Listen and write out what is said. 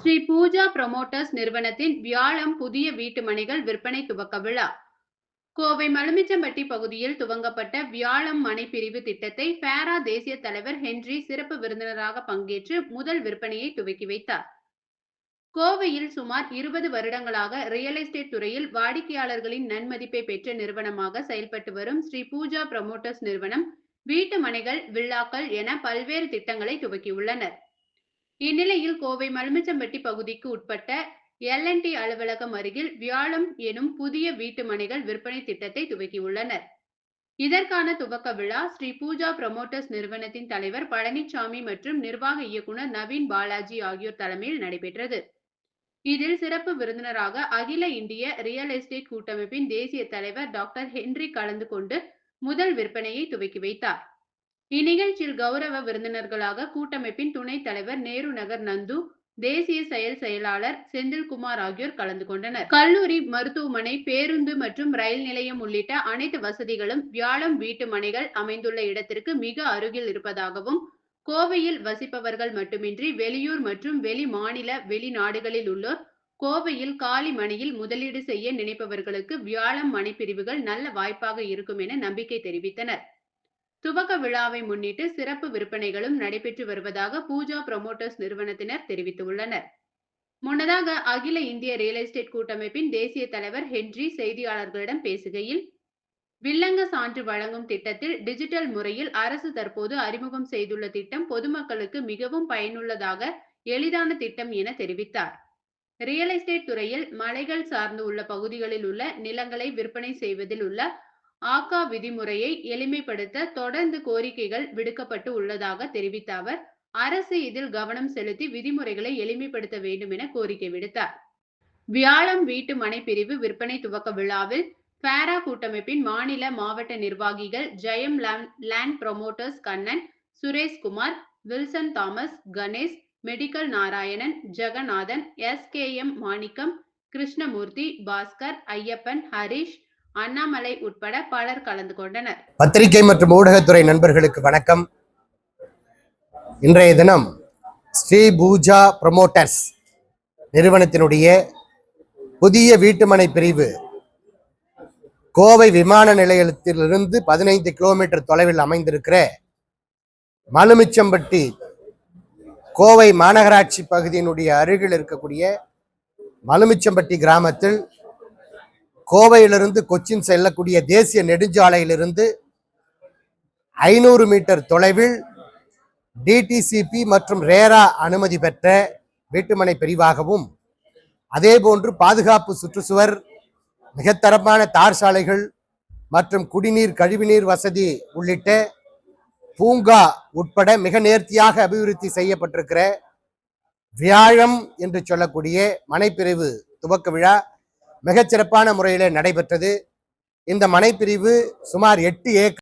Sri Pooja promoters நிறுவனத்தின் வியாழம் புதிய வீட்டு மனைகள் விற்பனை துவக்க விழா. கோவை மலுமிச்சம்பட்டி பகுதியில் துவங்கப்பட்ட வியாழம் மனை பிரிவு திட்டத்தை பேரா தேசிய தலைவர் ஹென்றி சிறப்பு விருந்தினராக பங்கேற்று முதல் விற்பனையை துவக்கி வைத்தார். கோவையில் சுமார் இருபது வருடங்களாக ரியல் எஸ்டேட் துறையில் வாடிக்கையாளர்களின் நன்மதிப்பை பெற்ற நிறுவனமாக செயல்பட்டு வரும் ஸ்ரீ பூஜா ப்ரமோட்டர்ஸ் நிறுவனம் வீட்டு மனைகள் வில்லாக்கள் என பல்வேறு திட்டங்களை துவக்கியுள்ளனர். இந்நிலையில் கோவை மலுமிச்சம்பட்டி பகுதிக்கு உட்பட்ட எல்என்டி அலுவலகம் அருகில் வியாழம் எனும் புதிய வீட்டு மனைகள் விற்பனை திட்டத்தை துவக்கியுள்ளனர். இதற்கான துவக்க விழா ஸ்ரீ பூஜா புரமோட்டர்ஸ் நிறுவனத்தின் தலைவர் பழனிசாமி மற்றும் நிர்வாக இயக்குனர் நவீன் பாலாஜி ஆகியோர் தலைமையில் நடைபெற்றது. இதில் சிறப்பு விருந்தினராக அகில இந்திய ரியல் எஸ்டேட் கூட்டமைப்பின் தேசிய தலைவர் டாக்டர் ஹென்றி கலந்து கொண்டு முதல் விற்பனையை துவக்கி வைத்தார். இந்நிகழ்ச்சியில் கௌரவ விருந்தினர்களாக கூட்டமைப்பின் துணைத் தலைவர் நேரு நகர் நந்து தேசிய செயல் செயலாளர் செந்தில்குமார் ஆகியோர் கலந்து கொண்டனர். கல்லூரி மருத்துவமனை பேருந்து மற்றும் ரயில் நிலையம் உள்ளிட்ட அனைத்து வசதிகளும் வியாழம் வீட்டு மனைகள் அமைந்துள்ள இடத்திற்கு மிக அருகில் இருப்பதாகவும் கோவையில் வசிப்பவர்கள் மட்டுமின்றி வெளியூர் மற்றும் வெளி மாநில வெளிநாடுகளில் உள்ளோர் கோவையில் காலி மனையில் முதலீடு செய்ய நினைப்பவர்களுக்கு வியாழம் மனை பிரிவுகள் நல்ல வாய்ப்பாக இருக்கும் என நம்பிக்கை தெரிவித்தனர். துவக்க விழாவை முன்னிட்டு சிறப்பு விற்பனைகளும் நடைபெற்று வருவதாக பூஜா புரமோட்டர்ஸ் நிறுவனத்தினர் தெரிவித்துள்ளனர். முன்னதாக அகில இந்திய ரியல் எஸ்டேட் கூட்டமைப்பின் தேசிய தலைவர் ஹென்றி செய்தியாளர்களிடம் பேசுகையில் வில்லங்க சான்று வழங்கும் திட்டத்தில் டிஜிட்டல் முறையில் அரசு தற்போது அறிமுகம் செய்துள்ள திட்டம் பொதுமக்களுக்கு மிகவும் பயனுள்ளதாக எளிதான திட்டம் என தெரிவித்தார். ரியல் எஸ்டேட் துறையில் மலைகள் சார்ந்து உள்ள பகுதிகளில் உள்ள நிலங்களை விற்பனை செய்வதில் உள்ள ஆக்கா விதிமுறையை எளிமைப்படுத்த தொடர்ந்து கோரிக்கைகள் விடுக்கப்பட்டு உள்ளதாக தெரிவித்த அவர் அரசு இதில் கவனம் செலுத்தி விதிமுறைகளை எளிமைப்படுத்த வேண்டும் என கோரிக்கை விடுத்தார். வியாழம் வீட்டு மனை பிரிவு விற்பனை துவக்க விழாவில் பேரா கூட்டமைப்பின் மாநில மாவட்ட நிர்வாகிகள் Jayam land promoters Kannan Sureshkumar Wilson Thomas Ganesh medical Narayanan Jaganathan S K M Manickam Krishnamurthy Bhaskar Ayyappan Harish Annamalai உட்பட பலர் கலந்து கொண்டனர். பத்திரிகை மற்றும் ஊடகத்துறை நண்பர்களுக்கு வணக்கம். இன்றைய தினம் ஸ்ரீ பூஜா ப்ரமோட்டர்ஸ் நிறுவனத்தினுடைய புதிய வீட்டுமனை பிரிவு கோவை விமான நிலையத்திலிருந்து பதினைந்து கிலோமீட்டர் தொலைவில் அமைந்திருக்கிற மலுமிச்சம்பட்டி கோவை மாநகராட்சி பகுதியினுடைய அருகில் இருக்கக்கூடிய மலுமிச்சம்பட்டி கிராமத்தில் கோவையிலிருந்து கொச்சின் செல்லக்கூடிய தேசிய நெடுஞ்சாலையிலிருந்து ஐநூறு மீட்டர் தொலைவில் டிடிசிபி மற்றும் ரேரா அனுமதி பெற்ற வீட்டுமனை பிரிவாகவும் அதேபோன்று பாதுகாப்பு சுற்றுச்சுவர் மிகத்தரமான தார் சாலைகள் மற்றும் குடிநீர் கழிவுநீர் வசதி உள்ளிட்ட பூங்கா உட்பட மிக நேர்த்தியாக அபிவிருத்தி செய்யப்பட்டிருக்கிற வியாழம் என்று சொல்லக்கூடிய மனைப்பிரிவு துவக்க விழா மிகச்சிறப்பான முறையில் நடைபெற்றது. இந்த மனைப்பிரிவு சுமார் எட்டு ஏக்கர்